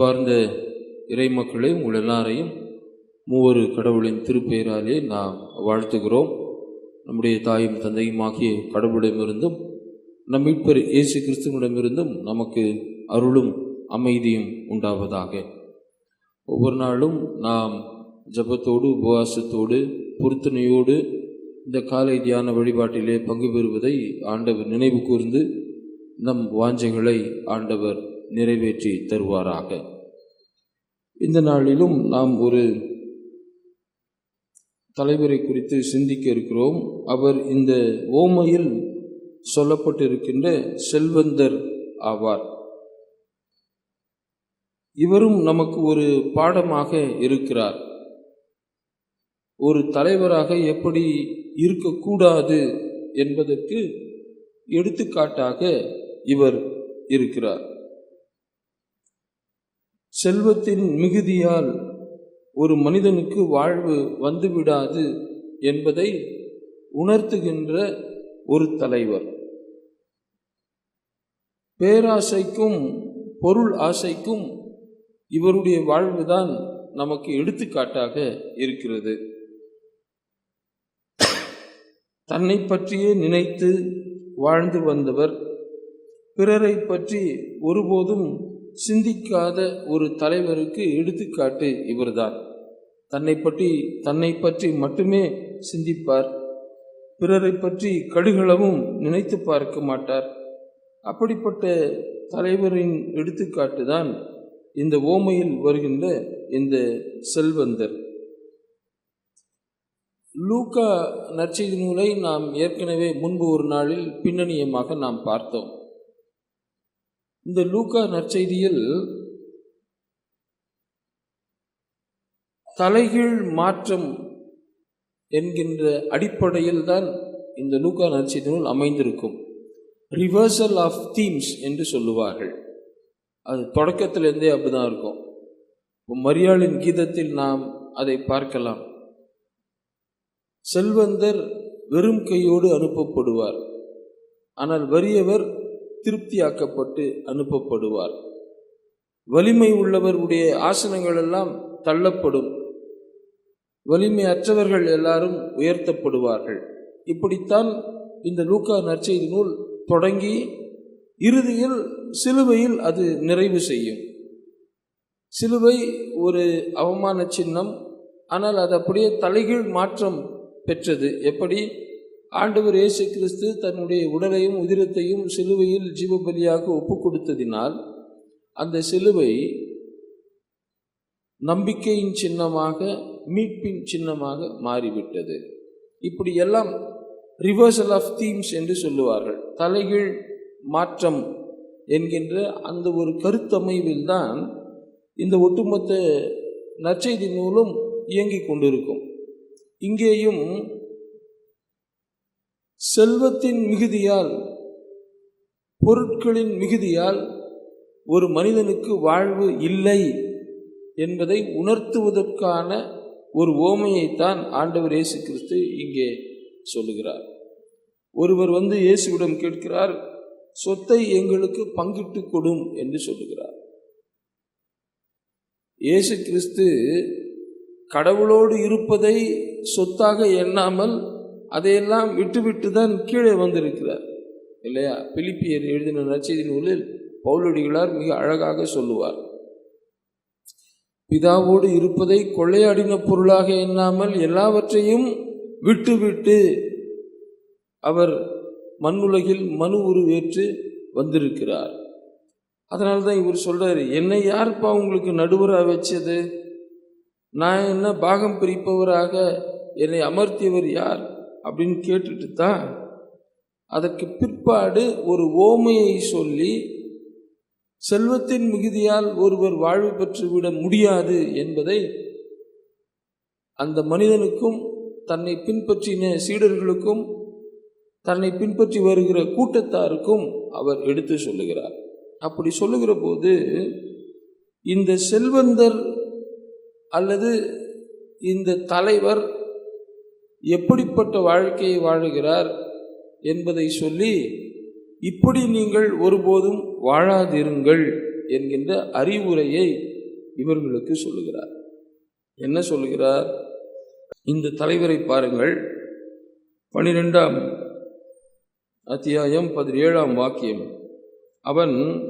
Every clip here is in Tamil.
அன்பார்ந்த இறைமக்களே உங்கள் எல்லாரையும் மூவரு கடவுளின் திருப்பெயராலே நாம் வாழ்த்துகிறோம். நம்முடைய தாயும் தந்தையுமாகிய கடவுளிடமிருந்தும் நம் மீட்பர் இயேசு கிறிஸ்துவிடமிருந்தும் நமக்கு அருளும் அமைதியும் உண்டாவதாக. ஒவ்வொரு நாளும் நாம் ஜபத்தோடு உபவாசத்தோடு பொருத்தனையோடு இந்த காலை தியான வழிபாட்டிலே பங்கு பெறுவதை ஆண்டவர் நினைவு கூர்ந்து நம் வாஞ்சைகளை ஆண்டவர் நிறைவேற்றி தருவாராக. இந்த நாளிலும் நாம் ஒரு தலைவரை குறித்து சிந்திக்க இருக்கிறோம். அவர் இந்த ஓமையில் சொல்லப்பட்டிருக்கின்ற செல்வந்தர் ஆவார். இவரும் நமக்கு ஒரு பாடமாக இருக்கிறார். ஒரு தலைவராக எப்படி இருக்கக்கூடாது என்பதற்கு எடுத்துக்காட்டாக இவர் இருக்கிறார். செல்வத்தின் மிகுதியால் ஒரு மனிதனுக்கு வாழ்வு வந்துவிடாது என்பதை உணர்த்துகின்ற ஒரு தலைவர். பேராசைக்கும் பொருள் ஆசைக்கும் இவருடைய வாழ்வுதான் நமக்கு எடுத்துக்காட்டாக இருக்கிறது. தன்னை பற்றியே நினைத்து வாழ்ந்து வந்தவர் பிறரை பற்றி ஒருபோதும் சிந்திக்காத ஒரு தலைவருக்கு எடுத்துக்காட்டு இவர்தான். தன்னை பற்றி தன்னை பற்றி மட்டுமே சிந்திப்பார். பிறரை பற்றி கடுகளவும் நினைத்து பார்க்க மாட்டார். அப்படிப்பட்ட தலைவரின் எடுத்துக்காட்டு தான் இந்த ஓமையில் வருகின்ற இந்த செல்வந்தர். லூக்கா நற்செய்தி நூலை நாம் ஏற்கனவே முன்பு ஒரு நாளில் பின்னணியமாக நாம் பார்த்தோம். இந்த லூக்கா நற்செய்தியில் தலைகீழ் மாற்றம் என்கின்ற அடிப்படையில் தான் இந்த லூக்கா நற்செய்தி நூல் அமைந்திருக்கும். ரிவர்சல் ஆஃப் தீம்ஸ் என்று சொல்லுவார்கள். அது தொடக்கத்திலிருந்தே அப்படிதான் இருக்கும். மரியாளின் கீதத்தில் நாம் அதை பார்க்கலாம். செல்வந்தர் வெறும் கையோடு அனுப்பப்படுவார். ஆனால் வறியவர் திருப்தியாக்கப்பட்டு அனுப்பப்படுவார். வலிமை உள்ளவருடைய ஆசனங்கள் எல்லாம் தள்ளப்படும். வலிமை அற்றவர்கள் எல்லாரும் உயர்த்தப்படுவார்கள். இப்படித்தான் இந்த லூக்கா நற்செய்தி நூல் தொடங்கி இறுதியில் சிலுவையில் அது நிறைவு செய்யும். சிலுவை ஒரு அவமான சின்னம் ஆனால் அது அப்படியே தலைகீழ் மாற்றம் பெற்றது. எப்படி? ஆண்டவர் இயேசு கிறிஸ்து தன்னுடைய உடலையும் உதிரத்தையும் சிலுவையில் ஜீவபலியாக ஒப்பு கொடுத்ததினால் அந்த சிலுவை நம்பிக்கையின் சின்னமாக மீட்பின் சின்னமாக மாறிவிட்டது. இப்படி எல்லாம் ரிவர்சல் ஆஃப் தீம்ஸ் என்று சொல்லுவார்கள். தலைகீழ் மாற்றம் என்கின்ற அந்த ஒரு கருத்தமைவில் தான் இந்த ஒட்டுமொத்த நற்செய்தி நூலும் இயங்கிக் கொண்டிருக்கும். இங்கேயும் செல்வத்தின் மிகுதியால் பொருட்களின் மிகுதியால் ஒரு மனிதனுக்கு வாழ்வு இல்லை என்பதை உணர்த்துவதற்கான ஒரு ஓமையைத்தான் ஆண்டவர் இயேசு கிறிஸ்து இங்கே சொல்லுகிறார். ஒருவர் வந்து இயேசுவிடம் கேட்கிறார் சொத்தை எங்களுக்கு பங்கிட்டு கொடும் என்று சொல்லுகிறார். இயேசு கிறிஸ்து கடவுளோடு இருப்பதை சொத்தாக எண்ணாமல் அதையெல்லாம் விட்டுவிட்டு தான் கீழே வந்திருக்கிறார். இல்லையா? பிலிப்பியர் எழுதின நற்செய்தி நூலில் பவுலடிகளார் மிக அழகாக சொல்லுவார். பிதாவோடு இருப்பதை கொள்ளையாடின பொருளாக எண்ணாமல் எல்லாவற்றையும் விட்டுவிட்டு அவர் மண்ணுலகில் மனு உருவேற்று வந்திருக்கிறார். அதனால தான் இவர் சொல்கிறார் என்னை யாருப்பா உங்களுக்கு நடுவராக வச்சது? நான் என்ன பாகம் பிரிப்பவராக? என்னை அமர்த்தியவர் யார்? அப்படின்னு கேட்டுட்டு தான் அதற்கு பிற்பாடு ஒரு ஓமையை சொல்லி செல்வத்தின் மிகுதியால் ஒருவர் வாழ்வு பெற்றுவிட முடியாது என்பதை அந்த மனிதனுக்கும் தன்னை பின்பற்றின சீடர்களுக்கும் தன்னை பின்பற்றி வருகிற கூட்டத்தாருக்கும் அவர் எடுத்து சொல்லுகிறார். அப்படி சொல்லுகிற போது இந்த செல்வந்தர் அல்லது இந்த தலைவர் எப்படிப்பட்ட வாழ்க்கையை வாழுகிறார் என்பதை சொல்லி இப்படி நீங்கள் ஒருபோதும் வாழாதிருங்கள் என்கின்ற அறிவுரையை இவர்களுக்கு சொல்லுகிறார். என்ன சொல்லுகிறார்? இந்த தலைவரை பாருங்கள். பனிரெண்டாம் அத்தியாயம் பதினேழாம் வாக்கியம். அவன்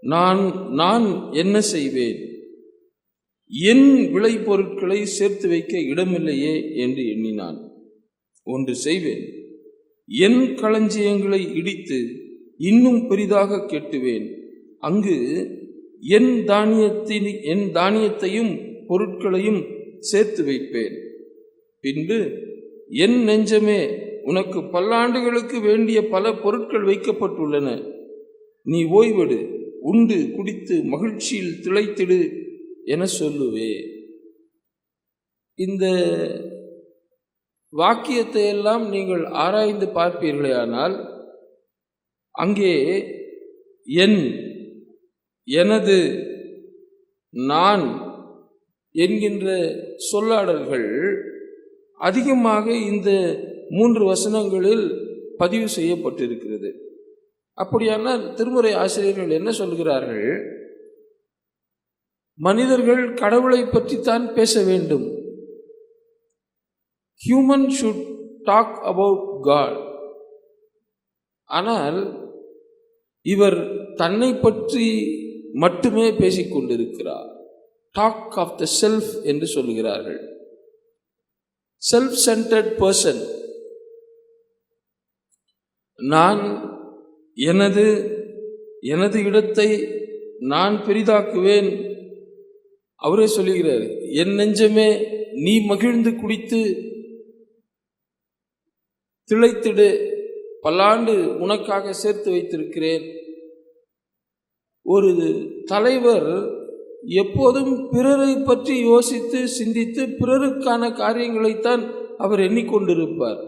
நான் நான் என்ன செய்வேன்? என் விளைபொருட்களை சேர்த்து வைக்க இடமில்லையே என்று எண்ணினான். ஒன்று செய்வேன். என் களஞ்சியங்களை இடித்து இன்னும் பெரிதாக கெட்டுவேன். அங்கு என் தானியத்தின் என் தானியத்தையும் பொருட்களையும் சேர்த்து வைப்பேன். பின்பு என் நெஞ்சமே உனக்கு பல்லாண்டுகளுக்கு வேண்டிய பல பொருட்கள் வைக்கப்பட்டுள்ளன. நீ ஓய்வெடு உண்டு குடித்து மகிழ்ச்சியில் திளைத்திடு என சொல்லுவே. இந்த வாக்கியத்தை எல்லாம் நீங்கள் ஆராய்ந்து பார்ப்பீர்களேயானால் அங்கே என் எனது நான் என்கின்ற சொல்லாடல்கள் அதிகமாக இந்த மூன்று வசனங்களில் பதிவு செய்யப்பட்டிருக்கிறது. அப்படியானால் திருமுறை ஆசிரியர்கள் என்ன சொல்கிறார்கள்? மனிதர்கள் கடவுளை பற்றித்தான் பேச வேண்டும். Human should talk about God ஆனால் இவர் தன்னை பற்றி மட்டுமே பேசிக்கொண்டிருக்கிறார் டாக் ஆஃப் த செல்ஃப் என்று சொல்கிறார்கள். செல்ஃப் சென்டர்ட் பர்சன் நான் எனது எனது இடத்தை நான் பெரிதாக்குவேன் அவரே சொல்லுகிறார் என் நெஞ்சமே நீ மகிழ்ந்து குடித்து திளைத்திடு பல்லாண்டு உனக்காக சேர்த்து வைத்திருக்கிறேன். ஒரு தலைவர் எப்போதும் பிறரை பற்றி யோசித்து சிந்தித்து பிறருக்கான காரியங்களைத்தான் அவர் எண்ணிக்கொண்டிருப்பார்.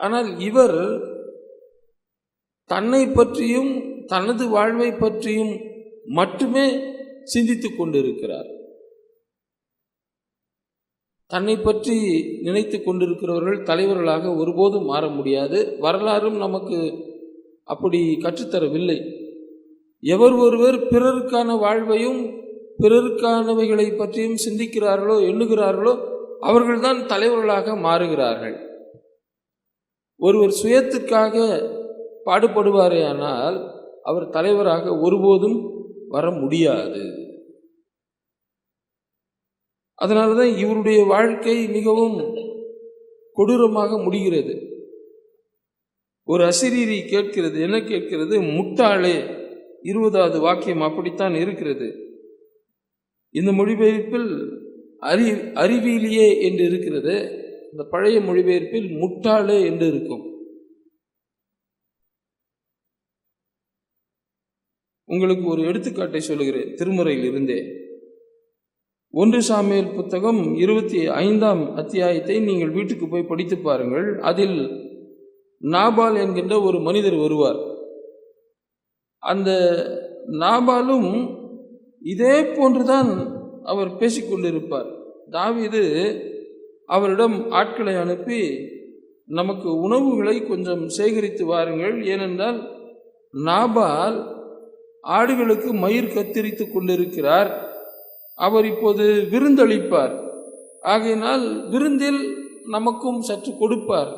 ஆனால் இவர் தன்னை பற்றியும் தனது வாழ்வை பற்றியும் மட்டுமே சிந்தித்து கொண்டிருக்கிறார். தன்னை பற்றி நினைத்து கொண்டிருக்கிறவர்கள் தலைவர்களாக ஒருபோதும் மாற முடியாது. வரலாறும் நமக்கு அப்படி கற்றுத்தரவில்லை. எவர் ஒருவர் பிறருக்கான வாழ்வையும் பிறருக்கானவைகளை பற்றியும் சிந்திக்கிறார்களோ எண்ணுகிறார்களோ அவர்கள்தான் தலைவர்களாக மாறுகிறார்கள். ஒருவர் சுயத்துக்காக பாடுபடுவாரேயானால் அவர் தலைவராக ஒருபோதும் வர முடியாது. அதனால தான் இவருடைய வாழ்க்கை மிகவும் கொடூரமாக முடிகிறது. ஒரு அசிரீரி கேட்கிறது என்ன கேட்கிறது? முட்டாளே இருபதாவது வாக்கியம் அப்படித்தான் இருக்கிறது. இந்த மொழிபெயர்ப்பில் அறி அறிவியலியே என்று இருக்கிறது. இந்த பழைய மொழிபெயர்ப்பில் முட்டாளே என்று இருக்கும். உங்களுக்கு ஒரு எடுத்துக்காட்டை சொல்லுகிறேன். திருமுறையில் இருந்தே ஒன்று சாமியல் புத்தகம் இருபத்தி ஐந்தாம் அத்தியாயத்தை நீங்கள் வீட்டுக்கு போய் படித்து பாருங்கள். அதில் நாபால் என்கின்ற ஒரு மனிதர் வருவார். அந்த நாபாலும் இதே போன்றுதான் அவர் பேசிக்கொண்டிருப்பார் தாவிது அவரிடம் ஆட்களை அனுப்பி நமக்கு உணவுகளை கொஞ்சம் சேகரித்து வாருங்கள். ஏனென்றால் நாபால் ஆடுகளுக்கு மயிர் கத்தரித்து கொண்டிருக்கிறார். அவர் இப்போது விருந்தளிப்பார். ஆகையினால் விருந்தில் நமக்கும் சற்று கொடுப்பார்.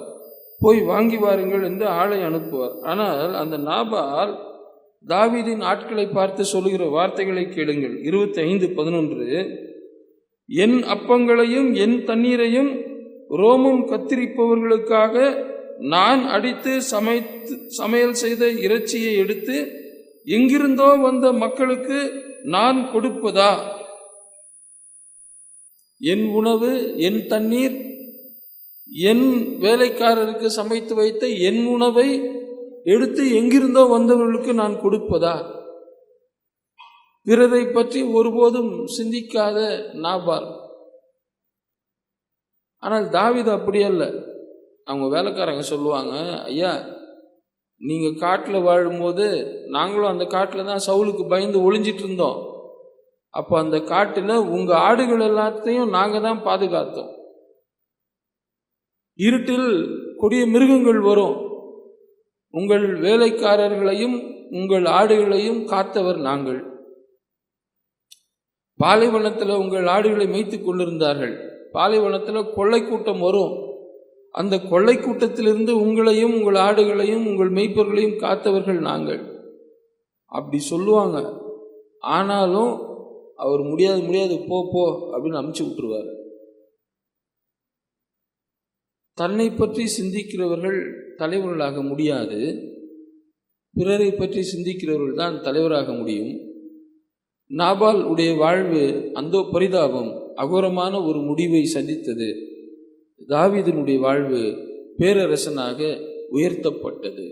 போய் வாங்கி வாருங்கள் என்று ஆளை அனுப்புவார். ஆனால் அந்த நாபால் தாவீதின் ஆட்களை பார்த்து சொல்லுகிற வார்த்தைகளை கேளுங்கள். இருபத்தி ஐந்து பதினொன்று. என் அப்பங்களையும் என் தண்ணீரையும் ரோமம் கத்திரிப்பவர்களுக்காக நான் அடித்து சமைத்து சமையல் செய்த இறைச்சியை எடுத்து எங்கிருந்தோ வந்த மக்களுக்கு நான் கொடுப்பதா? என் உணவு என் தண்ணீர் என் வேலைக்காரருக்கு சமைத்து வைத்த என் உணவை எடுத்து எங்கிருந்தோ வந்தவர்களுக்கு நான் கொடுப்பதா? பிறரை பற்றி ஒருபோதும் சிந்திக்காத நாபார் ஆனால் தாவிது அப்படி அல்ல அவங்க வேலைக்காரங்க சொல்லுவாங்க ஐயா நீங்கள் காட்டில் வாழும்போது நாங்களும் அந்த காட்டில் தான் சவுலுக்கு பயந்து ஒளிஞ்சிட்டு இருந்தோம். அப்போ அந்த காட்டில் உங்கள் ஆடுகள் எல்லாத்தையும் நாங்கள் தான் பாதுகாத்தோம். இருட்டில் கொடிய மிருகங்கள் வரும். உங்கள் வேலைக்காரர்களையும் உங்கள் ஆடுகளையும் காத்தவர் நாங்கள். பாலைவனத்தில் உங்கள் ஆடுகளை மேய்த்து கொண்டிருந்தார்கள். பாலைவனத்தில் கொள்ளை கூட்டம் வரும். அந்த கொள்ளை கூட்டத்திலிருந்து உங்களையும் உங்கள் ஆடுகளையும் உங்கள் மெய்ப்பொருளையும் காத்தவர்கள் நாங்கள். அப்படி சொல்லுவாங்க. ஆனாலும் அவர் முடியாது முடியாது போ போ அப்படின்னு அமுச்சு விட்டுருவார். தன்னை பற்றி சிந்திக்கிறவர்கள் தலைவர்களாக முடியாது. பிறரை பற்றி சிந்திக்கிறவர்கள் தான் தலைவராக முடியும். நாபால் உடைய வாழ்வு அந்தோ பரிதாபம் அகோரமான ஒரு முடிவை சந்தித்தது. தாவீதனுடைய வாழ்வு பேரரசனாக உயர்த்தப்பட்டது.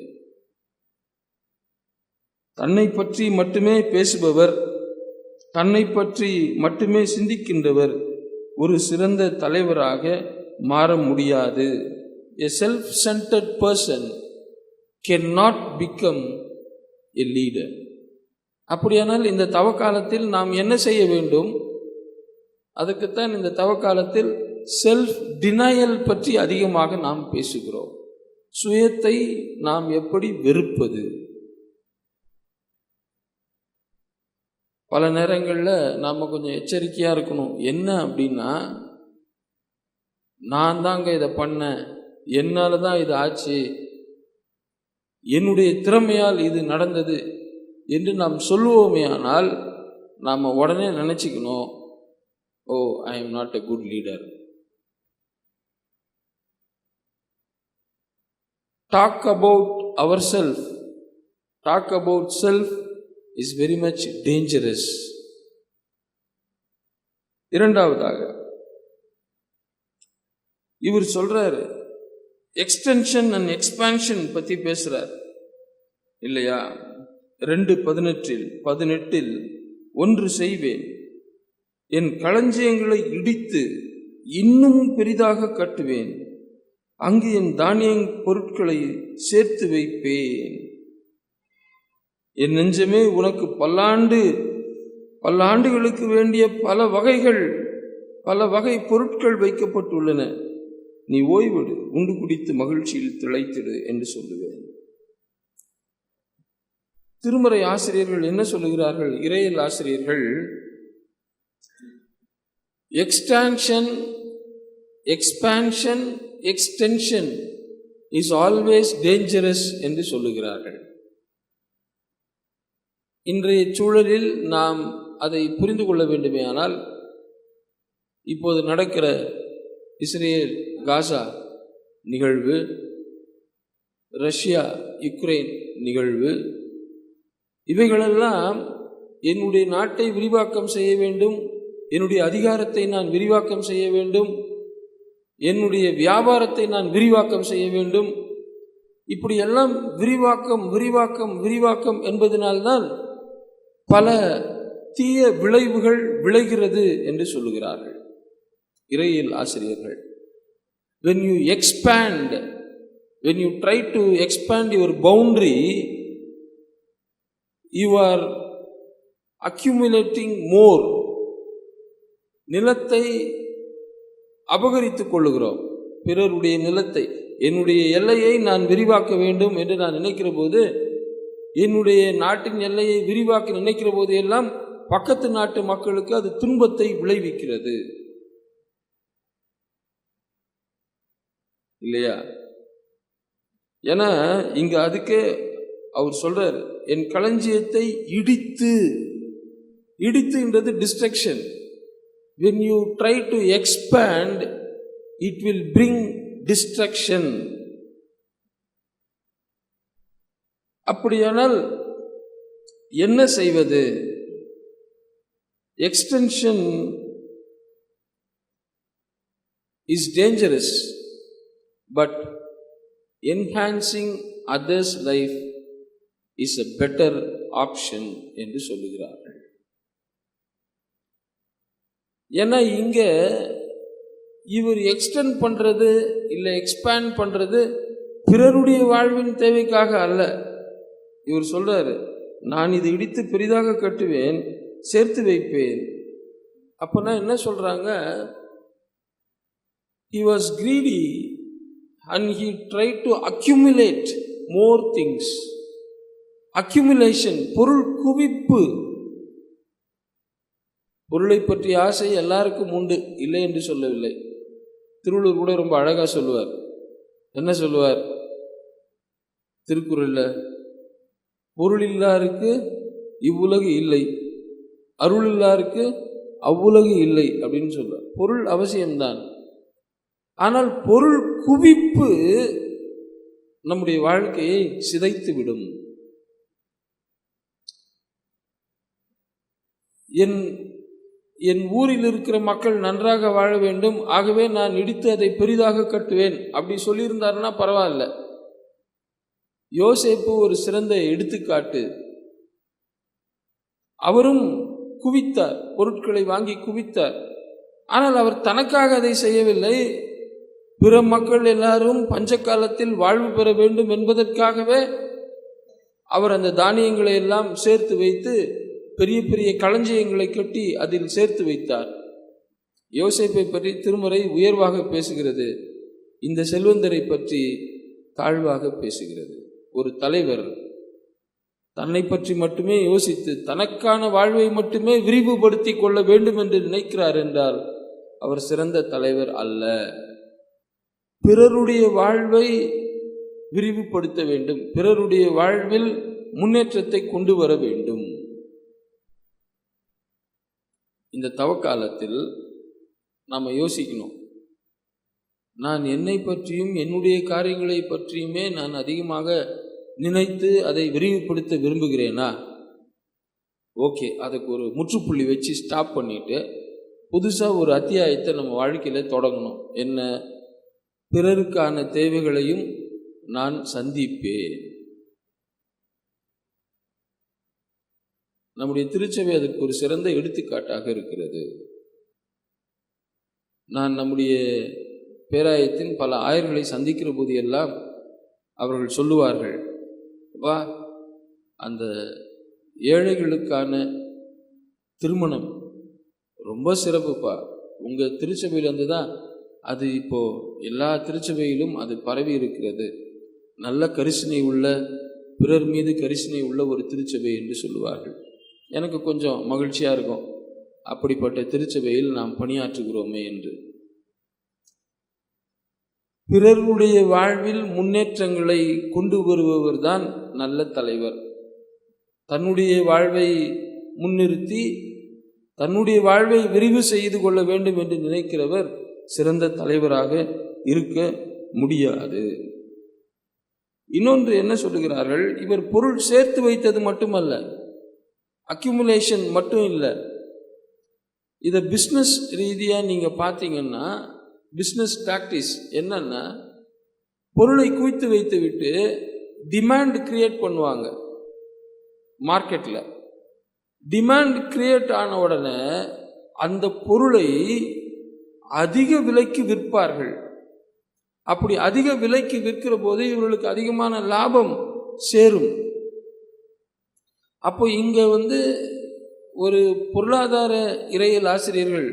தன்னை பற்றி மட்டுமே பேசுபவர் தன்னை பற்றி மட்டுமே சிந்திக்கின்றவர் ஒரு சிறந்த தலைவராக மாற முடியாது. A self centred person can not become a leader அப்படியானால் இந்த தவக்காலத்தில் நாம் என்ன செய்ய வேண்டும்? அதுக்குத்தான் இந்த தவக்காலத்தில் செல்ஃப் டினையல் பற்றி அதிகமாக நாம் பேசுகிறோம். சுயத்தை நாம் எப்படி வெறுப்பது? பல நேரங்களில் நாம் கொஞ்சம் எச்சரிக்கையாக இருக்கணும். என்ன அப்படின்னா நான் தாங்க இதை பண்ணேன். என்னால் தான் இது ஆச்சு. என்னுடைய திறமையால் இது நடந்தது என்று நாம் சொல்லுவோமே ஆனால் நாம் உடனே நினச்சிக்கணும் ஓ I am not a good leader talk about our self talk about self is very much dangerous இரண்டாவதாக இவர் சொல்றாரு எக்ஸ்டென்ஷன் அண்ட் எக்ஸ்பேன்ஷன் பத்தி பேசுறார். இல்லையா? ரெண்டு பதினெட்டில் பதினெட்டில் ஒன்று செய்வேன். என் களஞ்சியங்களை இடித்து இன்னும் பெரிதாக கட்டுவேன். அங்கு என் தானிய பொருட்களை சேர்த்து வைப்பேன். என் நெஞ்சமே உனக்கு பல்லாண்டு பல்லாண்டுகளுக்கு வேண்டிய பல வகைகள் பல வகை பொருட்கள் வைக்கப்பட்டுள்ளன. நீ ஓய்வெடு உண்டு குடித்து மகிழ்ச்சியில் திளைத்திடு என்று சொல்லுவேன். திருமறை ஆசிரியர்கள் என்ன சொல்லுகிறார்கள்? இறையல் ஆசிரியர்கள் extension expansion extension is always dangerous என்று சொல்லுகிறார்கள். இன்றைய சூழலில் நாம் அதை புரிந்து கொள்ள வேண்டுமே ஆனால் இப்போது நடக்கிற இஸ்ரேல் காசா நிகழ்வு ரஷ்யா யுக்ரைன் நிகழ்வு இவைகளெல்லாம் என்னுடைய நாட்டை விரிவாக்கம் செய்ய வேண்டும் என்னுடைய அதிகாரத்தை நான் விரிவாக்கம் செய்ய வேண்டும் என்னுடைய வியாபாரத்தை நான் விரிவாக்கம் செய்ய வேண்டும். இப்படியெல்லாம் விரிவாக்கம் விரிவாக்கம் விரிவாக்கம் என்பதனால்தான் பல தீய விளைவுகள் விளைகிறது என்று சொல்லுகிறார்கள். இறையியல் ஆசிரியர்கள். When you expand when you try to expand your boundary you are accumulating more நிலத்தை அபகரித்து கொள்ளுகிறோம். பிறருடைய நிலத்தை என்னுடைய எல்லையை நான் விரிவாக்க வேண்டும் என்று நான் நினைக்கிற போது என்னுடைய நாட்டின் எல்லையை விரிவாக்க நினைக்கிற போது எல்லாம் பக்கத்து நாட்டு மக்களுக்கு அது துன்பத்தை விளைவிக்கிறது. இல்லையா? ஏன்னா இங்க அதுக்கே அவர் சொல்றார் என் களஞ்சியத்தை இடித்து இடித்துன்றது destruction when you try to expand it will bring destruction அப்படியானால் என்ன செய்வது extension is dangerous but enhancing others life is a better option என்று சொல்லுகிறார்கள் ஏன்னா இங்கே இவர் எக்ஸ்டெண்ட் பண்ணுறது இல்லை எக்ஸ்பேண்ட் பண்ணுறது பிறருடைய வாழ்வின் தேவைக்காக அல்ல. இவர் சொல்கிறாரு நான் இது இடித்து பெரிதாக கட்டுவேன் சேர்த்து வைப்பேன். அப்போனா என்ன சொல்கிறாங்க he was greedy and he try to accumulate more things accumulation பொருள் குவிப்பு. பொருளை பற்றிய ஆசை எல்லாருக்கும் உண்டு. இல்லை என்று சொல்லவில்லை. திருவள்ளுவர் கூட ரொம்ப அழகாக சொல்லுவார். என்ன சொல்லுவார்? திருக்குறளில் பொருள் இல்லாருக்கு இவ்வுலகு இல்லை. அருள் இல்லாருக்கு அவ்வுலகு இல்லை அப்படின்னு சொல்லுவார். பொருள் அவசியம்தான். ஆனால் பொருள் குவிப்பு நம்முடைய வாழ்க்கையை சிதைத்து விடும் என் என் ஊரில் இருக்கிற மக்கள் நன்றாக வாழ வேண்டும். ஆகவே நான் இடித்து அதை பெரிதாக கட்டுவேன். அப்படி சொல்லியிருந்தாருன்னா பரவாயில்ல. யோசேப்பு ஒரு சிறந்த எடுத்துக்காட்டு. அவரும் குவித்தார். பொருட்களை வாங்கி குவித்தார். ஆனால் அவர் தனக்காக அதை செய்யவில்லை. பிற மக்கள் எல்லாரும் பஞ்ச காலத்தில் வாழ்வு பெற வேண்டும் என்பதற்காகவே அவர் அந்த தானியங்களை எல்லாம் சேர்த்து வைத்து பெரிய பெரிய களஞ்சியங்களை கட்டி அதில் சேர்த்து வைத்தார். யோசிப்பை பற்றி திருமுறை உயர்வாக பேசுகிறது. இந்த செல்வந்தரை பற்றி தாழ்வாக பேசுகிறது. ஒரு தலைவர் தன்னை பற்றி மட்டுமே யோசித்து தனக்கான வாழ்வை மட்டுமே விரிவுபடுத்தி கொள்ள வேண்டும் என்று நினைக்கிறார் என்றால் அவர் சிறந்த தலைவர் அல்ல. பிறருடைய வாழ்வை விரிவுபடுத்த வேண்டும். பிறருடைய வாழ்வில் முன்னேற்றத்தை கொண்டு வர வேண்டும். இந்த தவக்காலத்தில் நாம் யோசிக்கணும். நான் என்னை பற்றியும் என்னுடைய காரியங்களை பற்றியுமே நான் அதிகமாக நினைத்து அதை விரிவுபடுத்த விரும்புகிறேனா? ஓகே அதுக்கு ஒரு முற்றுப்புள்ளி வச்சு ஸ்டாப் பண்ணிட்டு புதுசாக ஒரு அத்தியாயத்தை நம்ம வாழ்க்கையில் தொடங்கணும். என்ன? பிறருக்கான தேவைகளையும் நான் சந்திப்பேன். நம்முடைய திருச்சபை அதற்கு ஒரு சிறந்த எடுத்துக்காட்டாக இருக்கிறது. நான் நம்முடைய பேராயத்தின் பல ஆயர்களை சந்திக்கிற போது எல்லாம் அவர்கள் சொல்லுவார்கள் வா அந்த ஏழைகளுக்கான திருமணம் ரொம்ப சிறப்புப்பா. உங்கள் திருச்சபையிலேருந்து தான் அது இப்போ எல்லா திருச்சபையிலும் அது பரவி இருக்கிறது. நல்ல கரிசனை உள்ள பிறர் மீது கரிசனை உள்ள ஒரு திருச்சபை என்று சொல்லுவார்கள். எனக்கு கொஞ்சம் மகிழ்ச்சியாக இருக்கும். அப்படிப்பட்ட திருச்சபையில் நாம் பணியாற்றுகிறோமே என்று. பிறருடைய வாழ்வில் முன்னேற்றங்களை கொண்டு வருபவர் தான் நல்ல தலைவர். தன்னுடைய வாழ்வை முன்னிறுத்தி தன்னுடைய வாழ்வை விரிவு செய்து கொள்ள வேண்டும் என்று நினைக்கிறவர் சிறந்த தலைவராக இருக்க முடியாது. இன்னொன்று என்ன சொல்லுகிறார்கள்? இவர் பொருள் சேர்த்து வைத்தது மட்டுமல்ல அக்யூமுலேஷன் மட்டும் இல்லை. இதை பிஸ்னஸ் ரீதியாக நீங்கள் பார்த்தீங்கன்னா பிஸ்னஸ் ப்ராக்டிஸ் என்னென்னா பொருளை குவித்து வைத்து விட்டு டிமாண்ட் கிரியேட் பண்ணுவாங்க. மார்க்கெட்டில் டிமாண்ட் கிரியேட் ஆன உடனே அந்த பொருளை அதிக விலைக்கு விற்பார்கள். அப்படி அதிக விலைக்கு விற்கிற போது இவர்களுக்கு அதிகமான லாபம் சேரும். அப்போ இங்கே வந்து ஒரு பொருளாதார இறையல் ஆசிரியர்கள்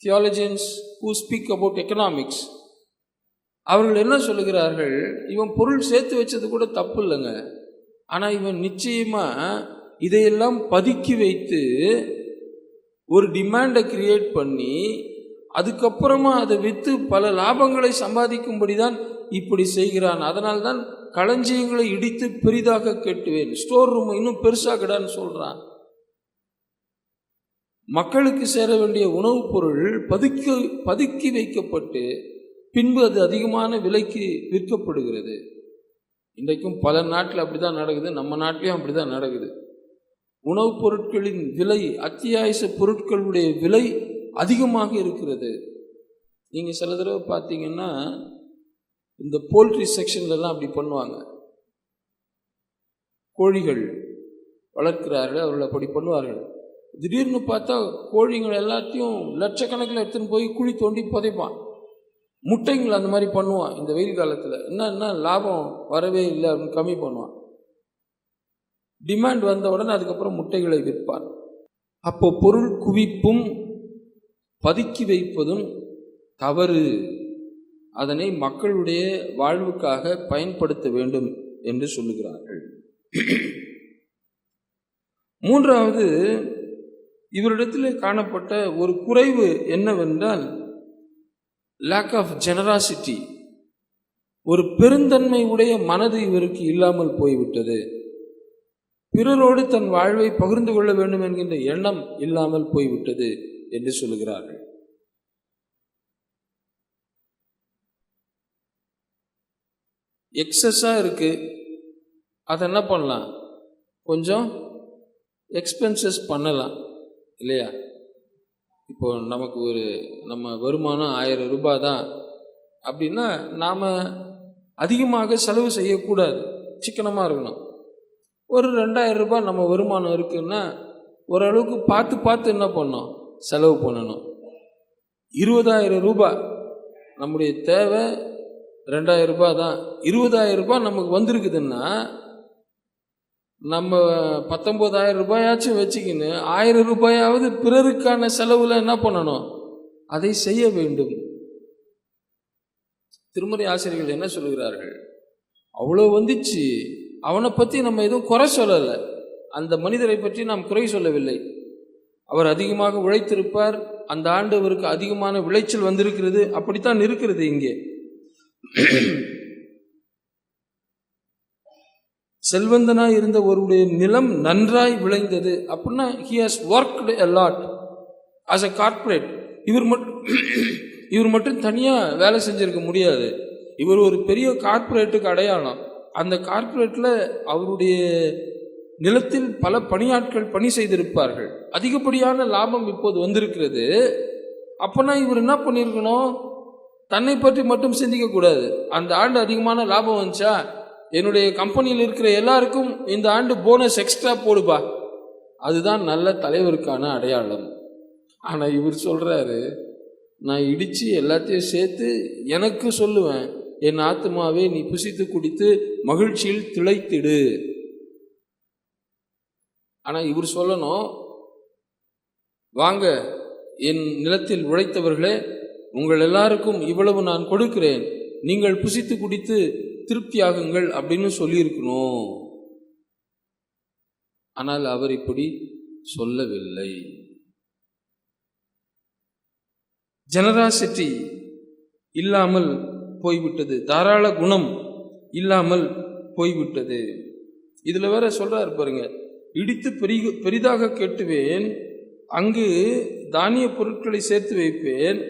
theologians who speak about economics அவர்கள் என்ன சொல்லுகிறார்கள்? இவன் பொருள் சேர்த்து வச்சது கூட தப்பு இல்லைங்க. ஆனால் இவன் நிச்சயமாக இதையெல்லாம் பதுக்கி வைத்து ஒரு டிமாண்டை கிரியேட் பண்ணி அதுக்கப்புறமா அதை விற்று பல லாபங்களை சம்பாதிக்கும்படி தான் இப்படி செய்கிறான். அதனால் தான் களஞ்சியங்களை இடித்து பெரிதாக கெட்டுவேன். ஸ்டோர் ரூம் இன்னும் பெருசாக கிடான்னு சொல்கிறான் மக்களுக்கு சேர வேண்டிய உணவுப் பொருள் பதுக்கி பதுக்கி வைக்கப்பட்டு பின்பு அது அதிகமான விலைக்கு விற்கப்படுகிறது. இன்றைக்கும் பல நாட்டில் அப்படி தான் நடக்குது. நம்ம நாட்டிலையும் அப்படி தான் நடக்குது. உணவுப் பொருட்களின் விலை அத்தியாவசிய பொருட்களுடைய விலை அதிகமாக இருக்கிறது. நீங்கள் சில தடவை பார்த்தீங்கன்னா இந்த போல்ட்ரி செக்ஷன்லலாம் அப்படி பண்ணுவாங்க. கோழிகள் வளர்க்கிறார்கள் அவர்கள் அப்படி பண்ணுவார்கள். திடீர்னு பார்த்தா கோழிகள் எல்லாத்தையும் லட்சக்கணக்கில் எடுத்துன்னு போய் குழி தோண்டி புதைப்பான். முட்டைங்கள் அந்த மாதிரி பண்ணுவான் இந்த வெயில் காலத்தில். என்ன என்ன லாபம் வரவே இல்லை அப்படின்னு கம்மி பண்ணுவான். டிமாண்ட் வந்த உடனே அதுக்கப்புறம் முட்டைகளை விற்பான். அப்போ பொருள் குவிப்பும் பதுக்கி வைப்பதும் தவறு. அதனை மக்களுடைய வாழ்வுக்காக பயன்படுத்த வேண்டும் என்று சொல்லுகிறார்கள். மூன்றாவது இவரிடத்தில் காணப்பட்ட ஒரு குறைவு என்னவென்றால் லேக் ஆஃப் ஜெனராசிட்டி ஒரு பெருந்தன்மை உடைய மனது இவருக்கு இல்லாமல் போய்விட்டது. பிறரோடு தன் வாழ்வை பகிர்ந்து கொள்ள வேண்டும் என்கின்ற எண்ணம் இல்லாமல் போய்விட்டது என்று சொல்லுகிறார்கள். எக்ஸஸாக இருக்குது அதை என்ன பண்ணலாம்? கொஞ்சம் எக்ஸ்பென்சஸ் பண்ணலாம் இல்லையா? இப்போ நமக்கு ஒரு நம்ம வருமானம் ஆயிரம் ரூபாய் தான். அப்படின்னா நாம் அதிகமாக செலவு செய்யக்கூடாது. சிக்கனமாக இருக்கணும். ஒரு ரெண்டாயிரம் ரூபாய் நம்ம வருமானம் இருக்குன்னா ஓரளவுக்கு பார்த்து பார்த்து என்ன பண்ணோம் செலவு பண்ணணும். இருபதாயிரம் ரூபாய் நம்முடைய தேவை ரெண்டாயிரம் ரூபாய் தான். இருபதாயிரம் ரூபாய் நமக்கு வந்திருக்குதுன்னா நம்ம பத்தொம்போதாயிரம் ரூபாயாச்சும் வச்சுக்கின்னு ஆயிரம் ரூபாயாவது பிறருக்கான செலவில் என்ன பண்ணணும்? அதை செய்ய வேண்டும். திருமறை ஆசிரியர்கள் என்ன சொல்கிறார்கள்? அவ்வளோ வந்துச்சு. அவனை பற்றி நம்ம எதுவும் குறை சொல்லலை. அந்த மனிதரை பற்றி நாம் குறை சொல்லவில்லை. அவர் அதிகமாக உழைத்திருப்பார். அந்த ஆண்டு அவருக்கு அதிகமான விளைச்சல் வந்திருக்கிறது. அப்படித்தான் இருக்கிறது இங்கே. செல்வந்தனா இருந்த ஒருவருடைய நிலம் நன்றாய் விளைந்தது அப்படின்னா he has worked a lot as a corporate இவர் மட்டும் இவர் மட்டும் தனியாக வேலை செஞ்சிருக்க முடியாது. இவர் ஒரு பெரிய கார்ப்பரேட்டுக்கு அடையாளம். அந்த கார்ப்பரேட்டில் அவருடைய நிலத்தில் பல பணியாட்கள் பணி செய்திருப்பார்கள். அதிகப்படியான லாபம் இப்போது வந்திருக்கிறது. அப்போனா இவர் என்ன பண்ணியிருக்கணும்? தன்னை பற்றி மட்டும் சிந்திக்கக்கூடாது அந்த ஆண்டு அதிகமான லாபம் வந்துச்சா? என்னுடைய கம்பெனியில் இருக்கிற எல்லாருக்கும் இந்த ஆண்டு போனஸ் எக்ஸ்ட்ரா போடுப்பா. அதுதான் நல்ல தலைவருக்கான அடையாளம். ஆனால் இவர் சொல்கிறாரு நான் இடித்து எல்லாத்தையும் சேர்த்து எனக்கு சொல்லுவேன். என் ஆத்மாவே நீ புசித்து குடித்து மகிழ்ச்சியில் திளைத்திடு. ஆனால் இவர் சொல்லணும் வாங்க என் நிலத்தில் உழைத்தவர்களே உங்கள் எல்லாருக்கும் இவ்வளவு நான் கொடுக்கிறேன். நீங்கள் புசித்து குடித்து திருப்தியாகுங்கள் அப்படின்னு சொல்லியிருக்கணும். ஆனால் அவர் இப்படி சொல்லவில்லை. ஜெனராசிட்டி இல்லாமல் போய்விட்டது. தாராள குணம் இல்லாமல் போய்விட்டது. இதில் வேற சொல்கிறார் பாருங்க. இடித்து பெரி பெரிதாக கெட்டுவேன். அங்கு தானிய பொருட்களை சேர்த்து வைப்பேன்.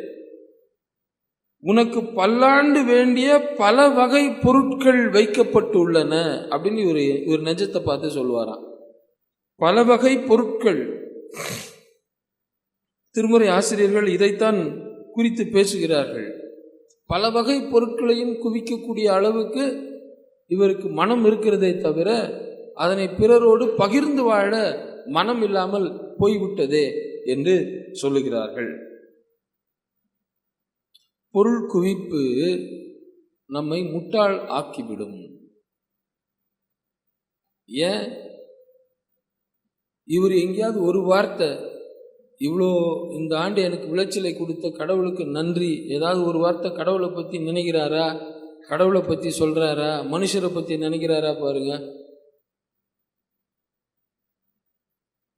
உனக்கு பல்லாண்டு வேண்டிய பல வகை பொருட்கள் வைக்கப்பட்டுள்ளன அப்படின்னு இவர் இவர் நெஜத்தை பார்த்து சொல்லுவாராம். பல வகை பொருட்கள். திருமுறை ஆசிரியர்கள் இதைத்தான் குறித்து பேசுகிறார்கள். பல வகை பொருட்களையும் குவிக்கக்கூடிய அளவுக்கு இவருக்கு மனம் இருக்கிறதே தவிர அதனை பிறரோடு பகிர்ந்து வாழ மனம் இல்லாமல் போய்விட்டதே என்று சொல்லுகிறார்கள். பொருள் குவிப்பு நம்மை முட்டாள் ஆக்கிவிடும். ஏன்? இவர் எங்கேயாவது ஒரு வார்த்தை இவ்வளோ இந்த ஆண்டு எனக்கு விளைச்சலை கொடுத்த கடவுளுக்கு நன்றி. ஏதாவது ஒரு வார்த்தை கடவுளை பற்றி நினைக்கிறாரா? கடவுளை பற்றி சொல்கிறாரா மனுஷரை பற்றி நினைக்கிறாரா பாருங்க.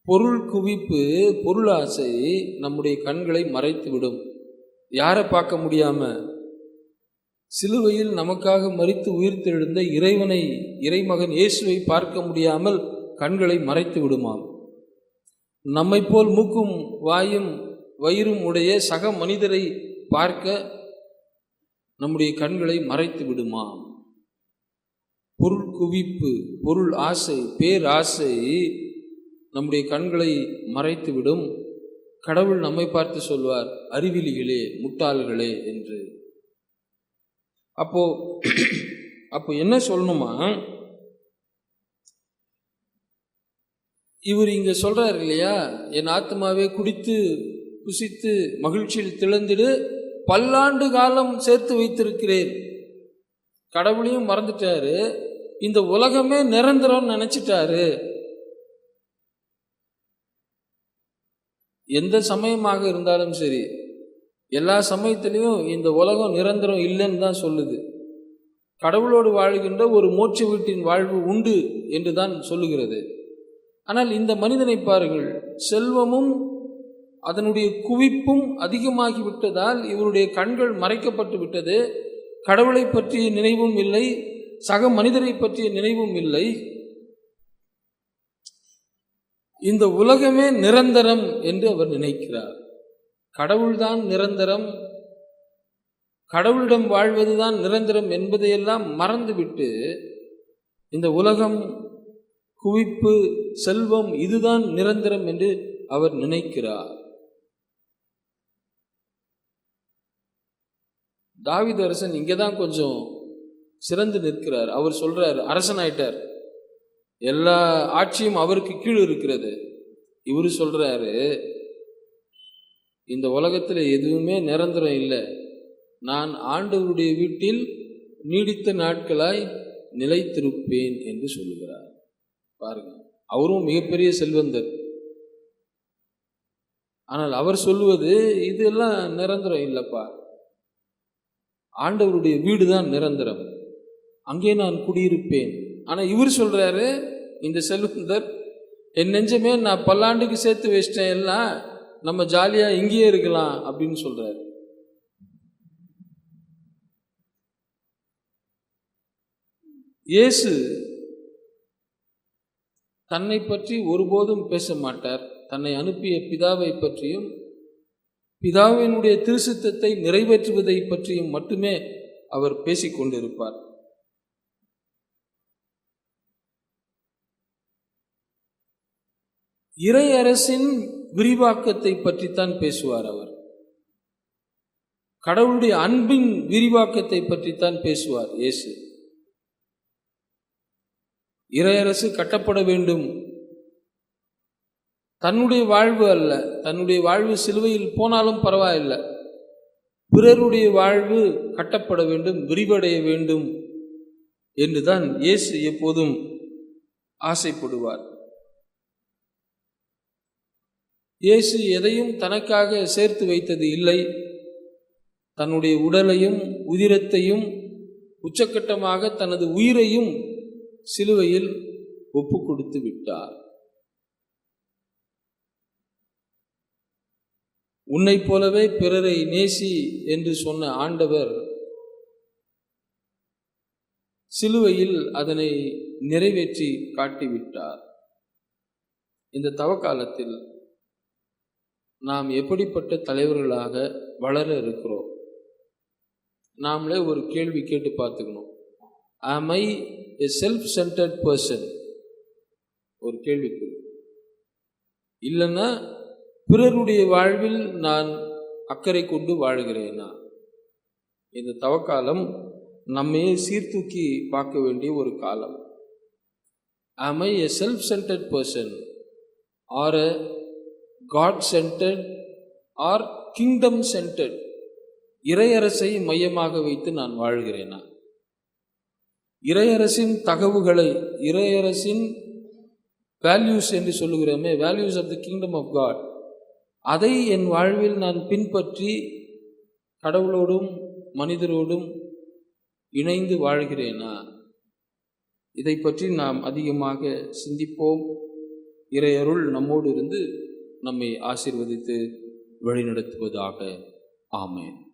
பொருள் குவிப்பு பொருள் ஆசை நம்முடைய கண்களை மறைத்து விடும் யாரை பார்க்க முடியாம சிலுவையில் நமக்காக மறித்து உயிர்த்தெழுந்த இறைவனை இறைமகன் இயேசுவை பார்க்க முடியாமல் கண்களை மறைத்து விடுமாம். நம்மை போல் மூக்கும் வாயும் வயிறும் உடைய சக மனிதரை பார்க்க நம்முடைய கண்களை மறைத்து விடுமாம். பொருள் குவிப்பு பொருள் ஆசை பேராசை நம்முடைய கண்களை மறைத்து விடும். கடவுள் நம்மை பார்த்து சொல்வார் அறிவிலிகளே முட்டாள்களே என்று. அப்போ அப்போ என்ன சொல்லணுமா? இவர் இங்க சொல்றாரு இல்லையா? என் ஆத்மாவே குடித்து புசித்து மகிழ்ச்சியில் திளந்திடு பல்லாண்டு காலம் சேர்த்து வைத்திருக்கிறேன். கடவுளையும் மறந்துட்டாரு. இந்த உலகமே நிரந்தரம் நினைச்சிட்டாரு. எந்த சமயமாக இருந்தாலும் சரி எல்லா சமயத்திலையும் இந்த உலகம் நிரந்தரம் இல்லைன்னு தான் சொல்லுது. கடவுளோடு வாழ்கின்ற ஒரு மோட்ச வீட்டின் வாழ்வு உண்டு என்று தான் சொல்லுகிறது. ஆனால் இந்த மனிதனை பாருங்கள் செல்வமும் அதனுடைய குவிப்பும் அதிகமாகி விட்டதால் இவருடைய கண்கள் மறைக்கப்பட்டு விட்டது. கடவுளை பற்றிய நினைவும் இல்லை சக மனிதரை பற்றிய நினைவும் இல்லை. இந்த உலகமே நிரந்தரம் என்று அவர் நினைக்கிறார். கடவுள்தான் நிரந்தரம் கடவுளிடம் வாழ்வதுதான் நிரந்தரம் என்பதையெல்லாம் மறந்துவிட்டு இந்த உலகம் குவிப்பு செல்வம் இதுதான் நிரந்தரம் என்று அவர் நினைக்கிறார். தாவித அரசன் இங்கே தான் கொஞ்சம் சிறந்து நிற்கிறார். அவர் சொல்றார் அரசன் ஆயிட்டார் எல்லா ஆட்சியும் அவருக்கு கீழ் இருக்கிறது. இவர் சொல்கிறாரு இந்த உலகத்தில் எதுவுமே நிரந்தரம் இல்லை. நான் ஆண்டவருடைய வீட்டில் நீடித்த நாட்களாய் நிலைத்திருப்பேன் என்று சொல்லுகிறார். பாருங்க அவரும் மிகப்பெரிய செல்வந்தர். ஆனால் அவர் சொல்லுவது இதெல்லாம் நிரந்தரம் இல்லைப்பா. ஆண்டவருடைய வீடு தான் நிரந்தரம். அங்கே நான் குடியிருப்பேன். ஆனால் இவர் சொல்கிறாரு இந்த செல்வந்தர் என் நெஞ்சமே நான் பல்லாண்டுக்கு சேர்த்து வச்சிட்டேன் எல்லாம் நம்ம ஜாலியாக இங்கேயே இருக்கலாம் அப்படின்னு சொல்கிறாரு இயேசு தன்னை பற்றி ஒருபோதும் பேச மாட்டார். தன்னை அனுப்பிய பிதாவை பற்றியும் பிதாவினுடைய திருசித்தத்தை நிறைவேற்றுவதை பற்றியும் மட்டுமே அவர் பேசிக்கொண்டிருப்பார். இறை அரசின் விரிவாக்கத்தை பற்றித்தான் பேசுவார் அவர். கடவுளுடைய அன்பின் விரிவாக்கத்தை பற்றித்தான் பேசுவார் இயேசு. இறையரசு கட்டப்பட வேண்டும். தன்னுடைய வாழ்வு அல்ல தன்னுடைய வாழ்வு சிலுவையில் போனாலும் பரவாயில்லை. பிறருடைய வாழ்வு கட்டப்பட வேண்டும் விரிவடைய வேண்டும் என்றுதான் இயேசு எப்போதும் ஆசைப்படுவார். இயேசு எதையும் தனக்காக சேர்த்து வைத்தது இல்லை. தன்னுடைய உடலையும் உதிரத்தையும் உச்சக்கட்டமாக தனது உயிரையும் சிலுவையில் ஒப்பு கொடுத்து விட்டார். உன்னைப் போலவே பிறரை நேசி என்று சொன்ன ஆண்டவர் சிலுவையில் அதனை நிறைவேற்றி காட்டிவிட்டார். இந்த தவக்காலத்தில் நாம் எப்படிப்பட்ட தலைவர்களாக வளர இருக்கிறோம்? நாமளே ஒரு கேள்வி கேட்டு பார்த்துக்கணும். Am I a self centred person ஒரு கேள்விக்கு இல்லைன்னா பிறருடைய வாழ்வில் நான் அக்கறை கொண்டு வாழ்கிறேனா? இந்த தவக்காலம் நம்மையே சீர்தூக்கி பார்க்க வேண்டிய ஒரு காலம். Am I a self centred person or a God centred or kingdom centred இறையரசை மையமாக வைத்து நான் வாழ்கிறேனா? இறையரசின் தகவுகளை இறையரசின் வேல்யூஸ் என்று சொல்லுகிறோமே values of the kingdom of God அதை என் வாழ்வில் நான் பின்பற்றி கடவுளோடும் மனிதரோடும் இணைந்து வாழ்கிறேனா? இதை பற்றி நாம் அதிகமாக சிந்திப்போம். இறையருள் நம்மோடு இருந்து நம்மை ஆசீர்வதித்து வழிநடத்துவதாக. ஆமேன்.